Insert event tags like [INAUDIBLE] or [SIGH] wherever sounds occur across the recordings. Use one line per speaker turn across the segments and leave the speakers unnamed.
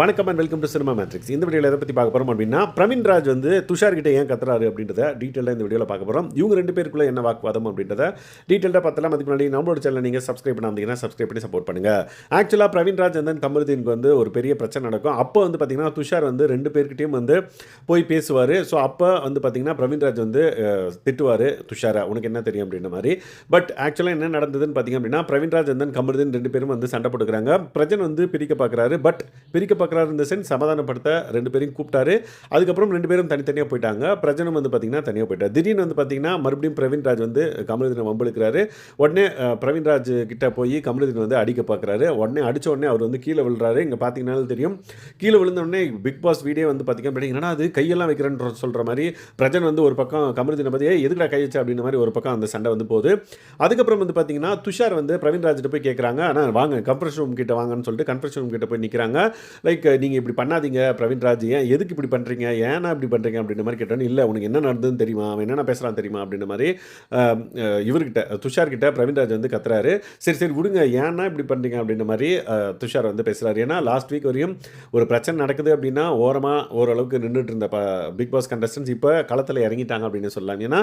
வணக்கம் and welcome to cinema matrix இந்த வீடியோவில் எதை பற்றி பார்க்க போகிறோம் அப்படின்னா பிரவீன் ராஜ் வந்து துஷார் கிட்ட ஏன் கத்துறாரு அப்படின்றத டீட்டெயிலாக இந்த வீடியோவில் பார்க்க போகிறோம் இவங்க ரெண்டு பேருக்குள்ள என்ன வாக்குவாதம் அப்படின்றத டீட்டெயிலாக பார்த்தலாம். அதுக்கு முன்னாடி நம்மளோட சேனல் நீங்கள் சப்ஸ்கிரைப் பண்ணாமீங்கன்னா சப்ஸ்கிரைப் பண்ணி சப்போர்ட் பண்ணுங்கள் ஆக்சுவலாக பிரவீன் ராஜ் வந்து கமருதீனுக்கு வந்து ஒரு பெரிய பிரச்சனை நடக்கும். அப்போ வந்து பார்த்தீங்கன்னா துஷார் வந்து ரெண்டு பேர்கிட்டையும் வந்து போய் பேசுவார். ஸோ அப்போ வந்து பார்த்தீங்கன்னா பிரவீன் ராஜ் வந்து திட்டுவார் துஷாரை. உனக்கு என்ன தெரியும் அப்படின்ற மாதிரி. பட் ஆக்சுவலாக என்ன நடந்ததுன்னு பார்த்தீங்க அப்படின்னா பிரவீன் ராஜ் வந்து கமருதீன் ரெண்டு பேரும் வந்து சண்டை போட்டுக்கிறாங்க. பிரஜன் வந்து பிரிக்க பார்க்குறாரு பட் பிரிக்க பார்க்குறாரு இந்த சென்ஸ் சமாதானப்படுத்த ரெண்டு பேரையும் கூப்பிட்டாரு. அதுக்கப்புறம் ரெண்டு பேரும் தனித்தனியாக போயிட்டாங்க. பிரஜனம் வந்து பார்த்தீங்கன்னா தனியாக போயிட்டார். திடீர்னு வந்து பார்த்தீங்கன்னா மறுபடியும் பிரவீன்ராஜ் வந்து கமலதினம் வம்பெடுக்கிறாரு உடனே பிரவீன்ராஜ் பிரவீன் கிட்ட போய் கமலதினம் வந்து அடிக்க பார்க்குறாரு உடனே அடிச்ச உடனே அவர் வந்து கீழே விழுறாரு. இங்கே பார்த்தீங்கன்னாலும் தெரியும். கீழே விழுந்த உடனே பிக் பாஸ் வீடியோ வந்து பார்த்தீங்கன்னா என்னன்னா அது கையெல்லாம் வைக்கிறேன்னு சொல்கிற மாதிரி பிரஜன் வந்து ஒரு பக்கம் கமலதினம் பற்றி எதுக்கடா கை வச்சு? அப்படின்ற மாதிரி ஒரு பக்கம் அந்த சண்டை வந்து போகுது. அதுக்கப்புறம் வந்து பார்த்தீங்கன்னா துஷார் வந்து பிரவீன்ராஜ்கிட்ட போய் கேட்குறாங்க ஆனால் வாங்க. கன்ஃபரன்ஸ் ரூம் கிட்ட வாங்கன்னு சொல்லிட்டு கன்ஃபரன்ஸ் ரூம் கிட்ட போய் நிற்கிறாங்க லைக் நீங்கள் இப்படி பண்ணாதீங்க பிரவீன் ராஜ் ஏன் எதுக்கு இப்படி பண்ணுறீங்க ஏன்னா இப்படி பண்ணுறீங்க அப்படின்ற மாதிரி கேட்டோன்னு இல்லை உனக்கு என்ன நடந்ததுன்னு தெரியுமா? அவன் என்னென்ன பேசுகிறான் தெரியுமா? அப்படின்ற மாதிரி இவர்கிட்ட துஷார்கிட்ட பிரவீன் ராஜ் வந்து கத்துறாரு. சரி சரி விடுங்க. ஏன்னா இப்படி பண்ணுறீங்க அப்படின்ற மாதிரி துஷார் வந்து பேசுகிறாரு ஏன்னா லாஸ்ட் வீக் வரையும் ஒரு பிரச்சனை நடக்குது அப்படின்னா ஓரமாக ஓரளவுக்கு நின்றுட்டு இருந்த பிக் பாஸ் கண்டஸ்டன்ஸ் இப்போ களத்தில் இறங்கிட்டாங்க அப்படின்னு சொல்லலாம். ஏன்னா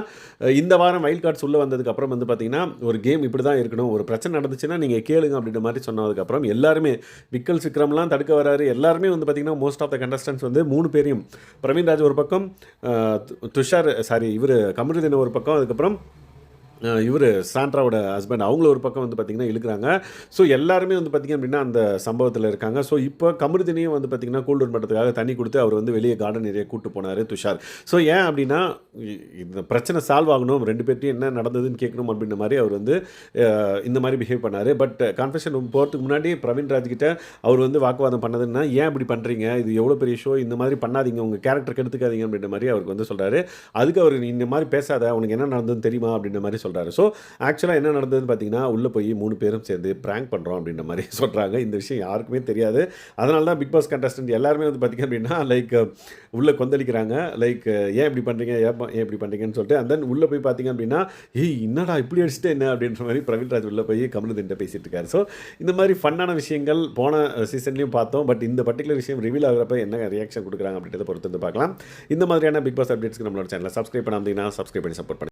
இந்த வாரம் வைல்ட் கார்ட்ஸ் உள்ளே வந்ததுக்கப்புறம் வந்து பார்த்தீங்கன்னா ஒரு கேம் இப்படி தான் இருக்கணும். ஒரு பிரச்சனை நடந்துச்சுன்னா நீங்கள் கேளுங்க அப்படின்ற மாதிரி சொன்னதுக்கப்புறம் எல்லாருமே விக்கல் சிக்ரம்லாம் தடுக்க வராரு. எல்லாருமே வந்து பார்த்திங்கன்னா மோஸ்ட் ஆஃப் த கண்டஸ்டன்ஸ் வந்து மூணு பேரையும். பிரவீன் ராஜ் ஒரு பக்கம் துஷார் சாரி இவர் கமருதீன் ஒரு பக்கம் அதுக்கப்புறம் இவர் சாண்ட்ராவோட ஹஸ்பண்ட் அவங்கள ஒரு பக்கம் வந்து பார்த்திங்கன்னா இழுக்கிறாங்க. ஸோ எல்லாருமே வந்து பார்த்திங்க அப்படின்னா அந்த சம்பவத்தில் இருக்காங்க. ஸோ இப்போ கமருதினியும் வந்து பார்த்திங்கன்னா கூல்டூர் பண்ணுறதுக்காக தண்ணி கொடுத்து அவர் வந்து வெளியே கார்டன் ஏரியா கூட்டு போனார் துஷார். ஸோ ஏன் அப்படின்னா இந்த பிரச்சனை சால்வ் ஆகணும். ரெண்டு பேர்ட்டையும் என்ன நடந்ததுன்னு கேட்கணும் அப்படின்ற மாதிரி அவர் வந்து இந்த மாதிரி பிஹேவ் பண்ணார். பட் கன்ஃபெஷன் போகிறதுக்கு முன்னாடி பிரவீன் ராஜ்கிட்ட அவர் வந்து வாக்குவாதம் பண்ணதுன்னா ஏன் இப்படி பண்ணுறீங்க இது எவ்வளோ பெரிய ஷோ இந்த மாதிரி பண்ணாதீங்க. உங்கள் கேரக்டருக்கு எடுத்துக்காதீங்க அப்படின்ற மாதிரி அவருக்கு வந்து சொல்கிறாரு அதுக்கு அவர் நீ இந்த மாதிரி பேசாத. உனக்கு என்ன நடந்ததுன்னு தெரியுமா? அப்படின்ற மாதிரி சொல்கிறாரு ஸோ ஆக்சுவலாக என்ன நடந்ததுன்னு பார்த்தீங்கன்னா உள்ளே போய் மூணு பேரும் சேர்ந்து ப்ராங்க் பண்ணுறோம் அப்படின்ற மாதிரி [LAUGHS] சொல்கிறாங்க இந்த விஷயம் யாருக்குமே தெரியாது. அதனால தான் பிக் பாஸ் கண்டஸ்டன்ட் எல்லாருமே வந்து பார்த்திங்க அப்படின்னா லைக் உள்ளே கொந்தளிக்கிறாங்க. லைக் ஏன் இப்படி பண்ணுறீங்க ஏன் ஏன் இப்படி பண்ணுறீங்கன்னு சொல்லிட்டு அண்ட் தென் உள்ளே போய் பார்த்தீங்க அப்படின்னா ஏய் என்னடா இப்படி அடிச்சுட்டு என்ன? அப்படின்ற மாதிரி பிரவீன்ராஜ் உள்ளே போய் கமலதின்ட்ட பேசிட்டு இருக்காரு. ஸோ இந்த மாதிரி ஃபன்னான விஷயங்கள் போன சீசன்லேயும் பார்த்தோம். பட் இந்த பர்டிகுலர் விஷயம் ரிவீல் ஆகிறப்ப என்ன ரியாக்ஷன் கொடுக்குறாங்க அப்படின்றத பொறுத்து வந்து பார்க்கலாம். இந்த மாதிரியான பிக் பாஸ் அப்டேட்ஸ்க்கு நம்மளோட சேனலை சப்ஸ்கிரைப் பண்ணாமல் சப்ஸ்கிரைப் பண்ணி சப்போர்ட் பண்ணுங்க.